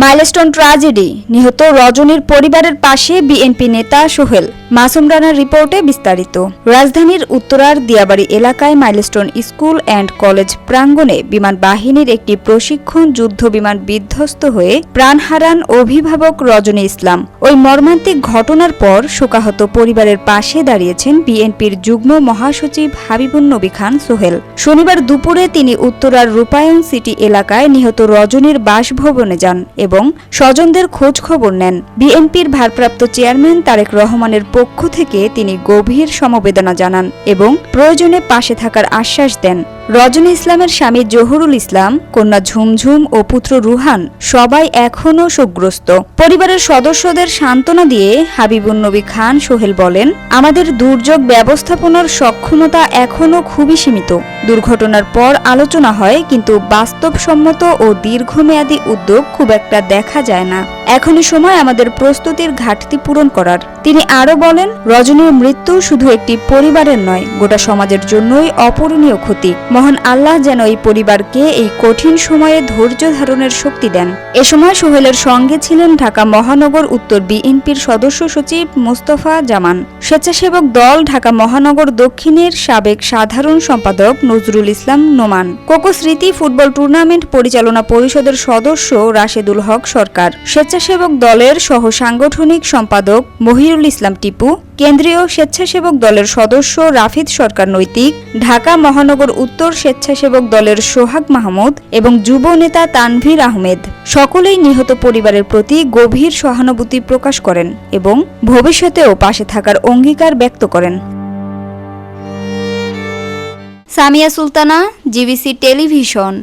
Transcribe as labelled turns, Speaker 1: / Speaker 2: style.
Speaker 1: Milestone tragedy, নিহত রজনীর পরিবারের পাশে বিএনপি নেতা সোহেল, মাসুম রানার রিপোর্টে বিস্তারিত। রাজধানীর উত্তরার দিয়াবাড়ি এলাকায় মাইলস্টোন স্কুল অ্যান্ড কলেজ প্রাঙ্গণে বিমান বাহিনীর একটি প্রশিক্ষণ যুদ্ধ বিমান বিধ্বস্ত হয়ে প্রাণ হারান অভিভাবক রজনী ইসলাম। ওই মর্মান্তিক ঘটনার পর শোকাহত পরিবারের পাশে দাঁড়িয়েছেন বিএনপির যুগ্ম মহাসচিব হাবিবুন নবী খান সোহেল। শনিবার দুপুরে তিনি উত্তরার রূপায়ণ সিটি এলাকায় নিহত রজনীর বাসভবনে যান। এবং স্বজনদের খোঁজ খবর নেন। বিএনপির ভারপ্রাপ্ত চেয়ারম্যান তারেক রহমানের পক্ষ থেকে তিনি গভীর সমবেদনা জানান এবং প্রয়োজনে পাশে থাকার আশ্বাস দেন। রজনী ইসলামের স্বামী জহুরুল ইসলাম, কন্যা ঝুমঝুম ও পুত্র রুহান সবাই এখনও শোকগ্রস্ত। পরিবারের সদস্যদের সান্ত্বনা দিয়ে হাবিবুন নবী খান সোহেল বলেন, আমাদের দুর্যোগ ব্যবস্থাপনার সক্ষমতা এখনও খুবই সীমিত। দুর্ঘটনার পর আলোচনা হয় কিন্তু বাস্তবসম্মত ও দীর্ঘমেয়াদী উদ্যোগ খুব একটা দেখা যায় না। এখনই সময় আমাদের প্রস্তুতির ঘাটতি পূরণ করার। তিনি আরও বলেন, রজনীর মৃত্যু শুধু একটি পরিবারের নয়, গোটা সমাজের জন্যই অপূরণীয় ক্ষতি। মহান আল্লাহ যেন এই পরিবারকে এই কঠিন সময়ে ধৈর্য ধারণের শক্তি দেন। এ সময় সোহেলের সঙ্গে ছিলেন ঢাকা মহানগর উত্তর বিএনপির সদস্য সচিব মোস্তফা জামান। স্বেচ্ছাসেবক দল ঢাকা মহানগর দক্ষিণের সাবেক সাধারণ সম্পাদক নজরুল ইসলাম নোমান। কোকো স্মৃতি ফুটবল টুর্নামেন্ট পরিচালনা পরিষদের সদস্য রাশেদুল হক সরকার। স্বেচ্ছাসেবক দলের সহ সাংগঠনিক সম্পাদক মহিরুল ইসলাম টিপু, কেন্দ্রীয় স্বেচ্ছাসেবক দলের সদস্য রাফিদ সরকার নৈতিক, ঢাকা মহানগর উত্তর স্বেচ্ছাসেবক দলের সোহাগ মাহমুদ এবং যুব নেতা তানভীর আহমেদ। সকলেই নিহত পরিবারের প্রতি গভীর সহানুভূতি প্রকাশ করেন এবং ভবিষ্যতেও পাশে থাকার অঙ্গীকার ব্যক্ত করেন। Samia Sultana, GBC television.